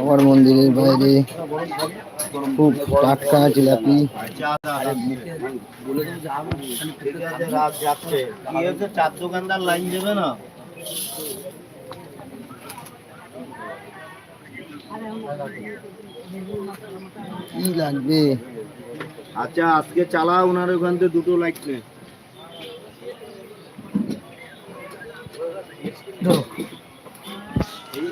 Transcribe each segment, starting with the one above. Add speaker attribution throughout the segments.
Speaker 1: আমার মন্দিরের বাইরে খুব টাটকা জিলাপি।
Speaker 2: চার দোকানদার লাইন যাবে না
Speaker 1: কি লাগবে?
Speaker 2: আচ্ছা আজকে চালা ওনার ওখান থেকে দুটো লাগবে
Speaker 1: বললাম সেই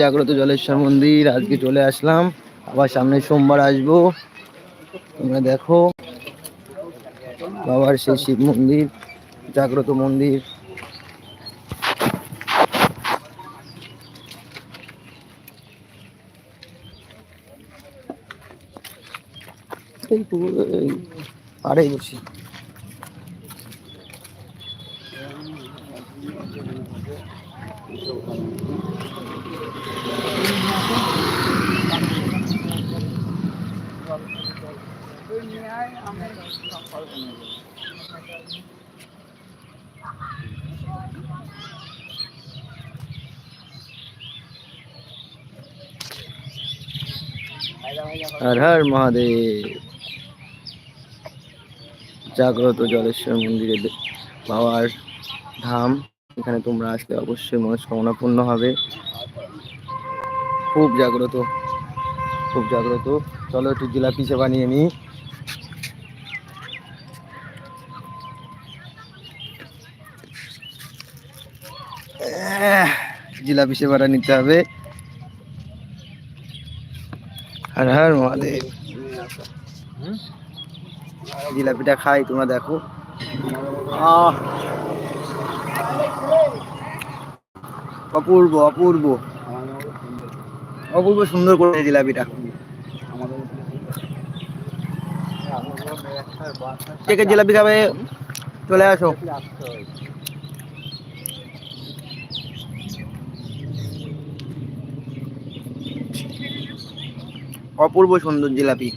Speaker 1: জাগ্রত জলেশ্বর মন্দির, আজকে চলে আসলাম। আবার সামনে সোমবার আসব। তোমরা দেখো, বাবার সেই শিব মন্দির। জাগ্রত মন্দির। পাড়েই বসি। হর হর মহাদেব। জাগ্রত জলেশ্বর মন্দিরে বাবার ধাম, এখানে তোমরা আসলে অবশ্যই মনস্কামনা পূর্ণ হবে। খুব জাগ্রত খুব জাগ্রত। চলো একটু জিলাপি সেবা নিয়ে নিই জিলাপি সেবাটা নিতে হবে। হর হর মহাদেব। জিলাপিটা খাই, তোমরা দেখো। অপূর্ব অপূর্ব। অপূর্ব সুন্দর করে জিলাপিটা। কে জিলাপি খাবে? চলে আসো। অপূর্ব সুন্দর জিলাপি।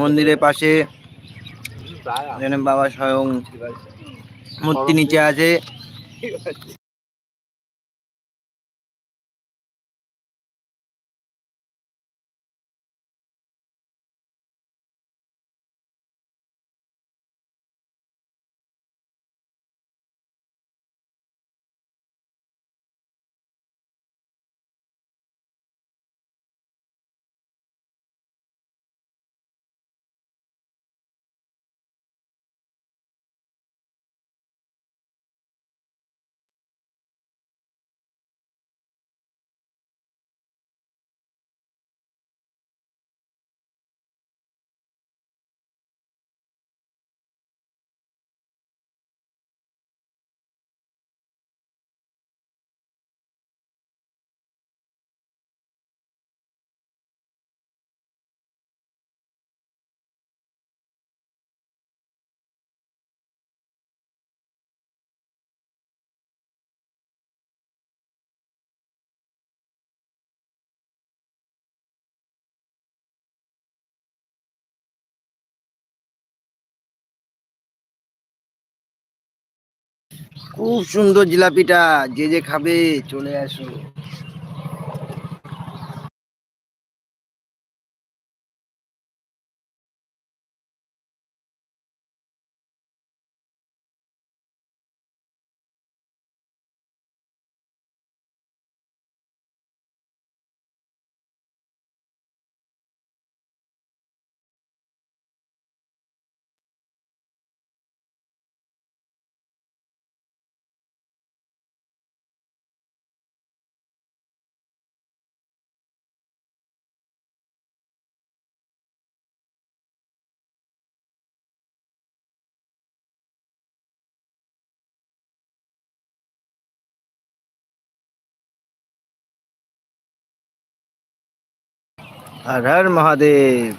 Speaker 1: মন্দিরের পাশে বাবা স্বয়ং মূর্তি নিচে আছে। খুব সুন্দর জিলাপিটা যে যে খাবে চলে আসো। হর হর মহাদেব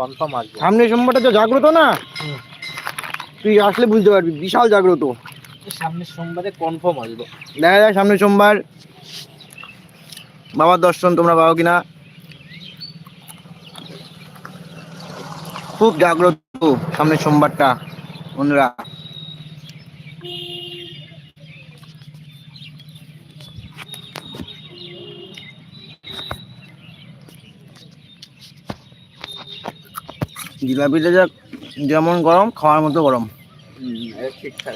Speaker 2: কনফার্ম আসবে।
Speaker 1: সামনে সোমবারটা তো জাগ্রত না? তুই আসলে বুঝতে পারবি বিশাল জাগ্রত।
Speaker 2: সামনের সোমবারে কনফার্ম আসব।
Speaker 1: দেখা যায় সামনে সোমবার। বাবার দর্শন তোমরা পাও কিনা? খুব জাগ্রত সামনের সোমবারটা বন্ধুরা। জিলাপিটা যা যেমন গরম খাওয়ার মতো গরম।
Speaker 2: ঠিকঠাক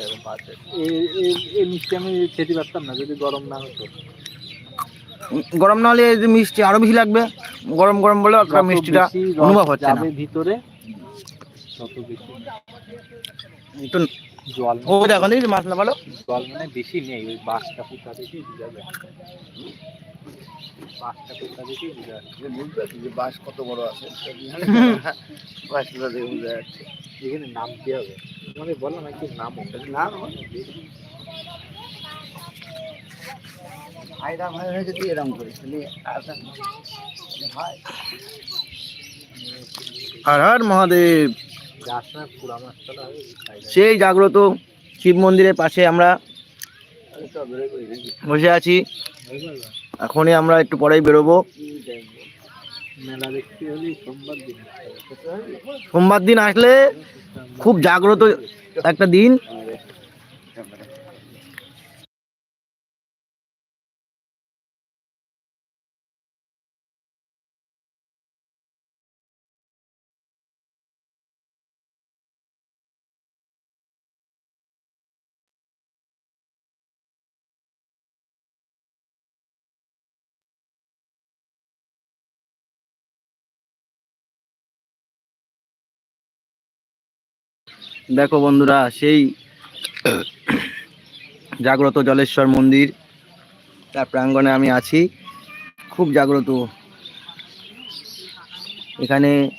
Speaker 2: এই মিষ্টি আমি খেতে পারতাম না যদি গরম না হতো।
Speaker 1: গরম না হলে এই যে মিষ্টি আরও বেশি লাগবে। গরম গরম বলে একটা মিষ্টিটা অনুভব হচ্ছে না।
Speaker 2: ভিতরে তত বেশি।
Speaker 1: একটু
Speaker 2: জল
Speaker 1: ও দেখো মাছ না ভালো
Speaker 2: জল মানে বেশি নেই ওই বাসটা ফুটা দেখে যায়। বাসটা ফুটা দেখে বোঝা যাচ্ছে বুঝতে পারছি যে বাস কত বড় আছে। বাসটা দেখে বোঝা যাচ্ছে এখানে নামতে হবে? মানে বলো না কি নাম নাম
Speaker 1: আয়রা ভাই যদি এরকম করি হর হর মহাদেব। সেই জাগ্রত শিব মন্দিরের পাশে আমরা বসে আছি। এখনই আমরা একটু পরেই বেরোবো। সোমবার দিন আসলে খুব জাগ্রত একটা দিন দেখো বন্ধুরা, সেই জাগ্রত জলেশ্বর মন্দির, তার প্রাঙ্গণে আমি আছি। খুব জাগ্রত। এখানে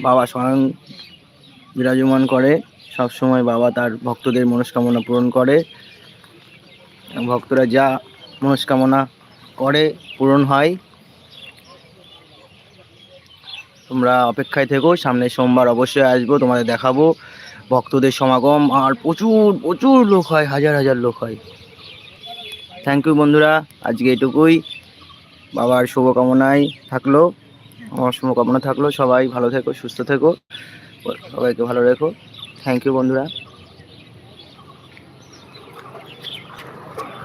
Speaker 1: বাবা স্বয়ং বিরাজমান করে। সব সময় বাবা তার ভক্তদের মনস্কামনা পূরণ করে। ভক্তরা যা মনস্কামনা করে পূরণ হয়। তোমরা অপেক্ষায় থেকো সামনে সোমবার অবশ্যই আসব, তোমাদের দেখাবো ভক্তদের সমাগম। আর প্রচুর প্রচুর লোক হয়, হাজার হাজার লোক হয়। থ্যাংক ইউ বন্ধুরা, আজকে এটুকুই। বাবার শুভকামনায় থাকল, আমার শুভকামনা থাকল। সবাই ভালো থেকো, সুস্থ থেকো। সবাইকে ভালো রেখো। থ্যাংক ইউ বন্ধুরা।